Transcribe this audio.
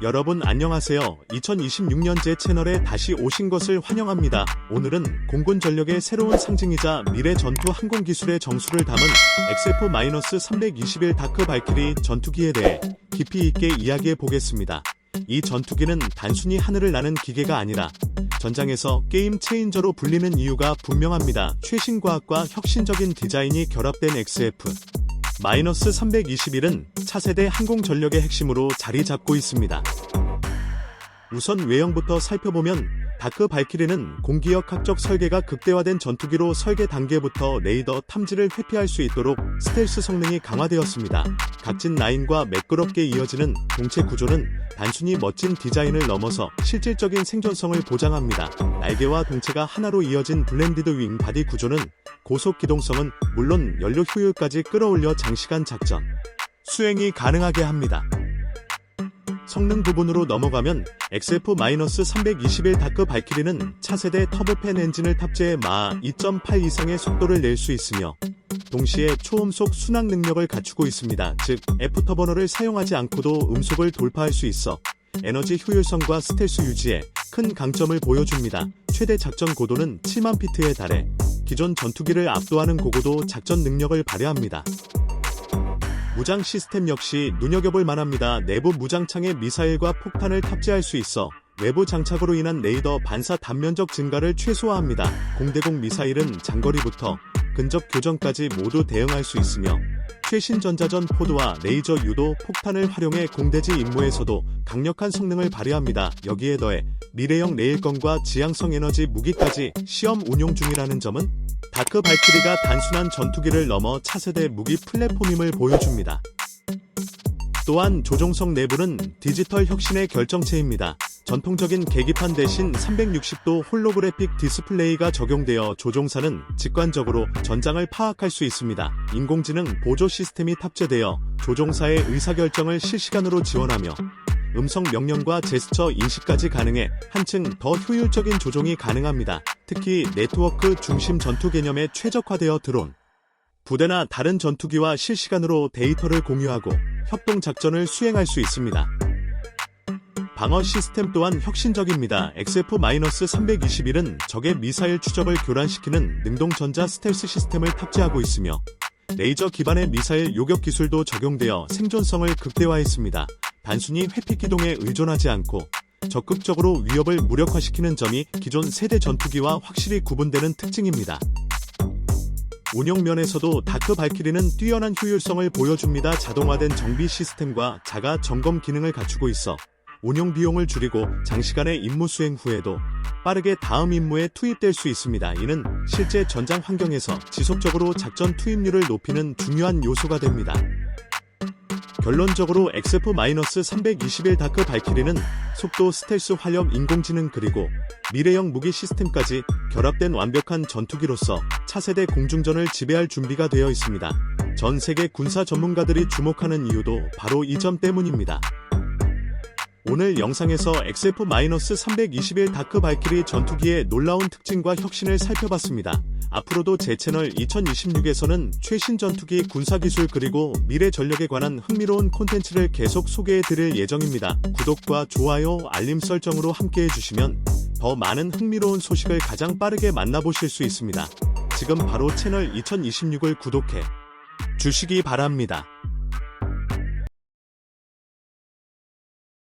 여러분 안녕하세요. 2026년 제 채널에 다시 오신 것을 환영합니다. 오늘은 공군 전력의 새로운 상징이자 미래 전투 항공 기술의 정수를 담은 XF-321 다크 발키리 전투기에 대해 깊이 있게 이야기해 보겠습니다. 이 전투기는 단순히 하늘을 나는 기계가 아니라 전장에서 게임 체인저로 불리는 이유가 분명합니다. 최신 과학과 혁신적인 디자인이 결합된 XF 마이너스 321은 차세대 항공 전력의 핵심으로 자리 잡고 있습니다. 우선 외형부터 살펴보면 다크 발키리는 공기역학적 설계가 극대화된 전투기로 설계 단계부터 레이더 탐지를 회피할 수 있도록 스텔스 성능이 강화되었습니다. 각진 라인과 매끄럽게 이어지는 동체 구조는 단순히 멋진 디자인을 넘어서 실질적인 생존성을 보장합니다. 날개와 동체가 하나로 이어진 블렌디드 윙 바디 구조는 고속 기동성은 물론 연료 효율까지 끌어올려 장시간 작전, 수행이 가능하게 합니다. 성능 부분으로 넘어가면 XF-321 다크 발키리는 차세대 터보팬 엔진을 탑재해 마하 2.8 이상의 속도를 낼 수 있으며 동시에 초음속 순항 능력을 갖추고 있습니다. 즉 F터버너를 사용하지 않고도 음속을 돌파할 수 있어 에너지 효율성과 스텔스 유지에 큰 강점을 보여줍니다. 최대 작전 고도는 7만 피트에 달해 기존 전투기를 압도하는 고고도 작전 능력을 발휘합니다. 무장 시스템 역시 눈여겨볼 만합니다. 내부 무장창에 미사일과 폭탄을 탑재할 수 있어 외부 장착으로 인한 레이더 반사 단면적 증가를 최소화합니다. 공대공 미사일은 장거리부터 근접 교전까지 모두 대응할 수 있으며 최신 전자전 포드와 레이저 유도 폭탄을 활용해 공대지 임무에서도 강력한 성능을 발휘합니다. 여기에 더해 미래형 레일건과 지향성 에너지 무기까지 시험 운용 중이라는 점은 다크 발키리가 단순한 전투기를 넘어 차세대 무기 플랫폼임을 보여줍니다. 또한 조종석 내부는 디지털 혁신의 결정체입니다. 전통적인 계기판 대신 360도 홀로그래픽 디스플레이가 적용되어 조종사는 직관적으로 전장을 파악할 수 있습니다. 인공지능 보조 시스템이 탑재되어 조종사의 의사결정을 실시간으로 지원하며 음성 명령과 제스처 인식까지 가능해 한층 더 효율적인 조종이 가능합니다. 특히 네트워크 중심 전투 개념에 최적화되어 드론, 부대나 다른 전투기와 실시간으로 데이터를 공유하고 협동 작전을 수행할 수 있습니다. 방어 시스템 또한 혁신적입니다. XF-321은 적의 미사일 추적을 교란시키는 능동 전자 스텔스 시스템을 탑재하고 있으며 레이저 기반의 미사일 요격 기술도 적용되어 생존성을 극대화했습니다. 단순히 회피 기동에 의존하지 않고 적극적으로 위협을 무력화시키는 점이 기존 세대 전투기와 확실히 구분되는 특징입니다. 운영 면에서도 다크 발키리는 뛰어난 효율성을 보여줍니다. 자동화된 정비 시스템과 자가 점검 기능을 갖추고 있어 운용 비용을 줄이고 장시간의 임무 수행 후에도 빠르게 다음 임무에 투입될 수 있습니다. 이는 실제 전장 환경에서 지속적으로 작전 투입률을 높이는 중요한 요소가 됩니다. 결론적으로 XF-321 다크 발키리는 속도, 스텔스, 활력, 인공지능 그리고 미래형 무기 시스템까지 결합된 완벽한 전투기로서 차세대 공중전을 지배할 준비가 되어 있습니다. 전 세계 군사 전문가들이 주목하는 이유도 바로 이 점 때문입니다. 오늘 영상에서 XF-321 다크 발키리 전투기의 놀라운 특징과 혁신을 살펴봤습니다. 앞으로도 제 채널 2026에서는 최신 전투기 군사기술 그리고 미래 전력에 관한 흥미로운 콘텐츠를 계속 소개해 드릴 예정입니다. 구독과 좋아요, 알림 설정으로 함께 해주시면 더 많은 흥미로운 소식을 가장 빠르게 만나보실 수 있습니다. 지금 바로 채널 2026을 구독해 주시기 바랍니다.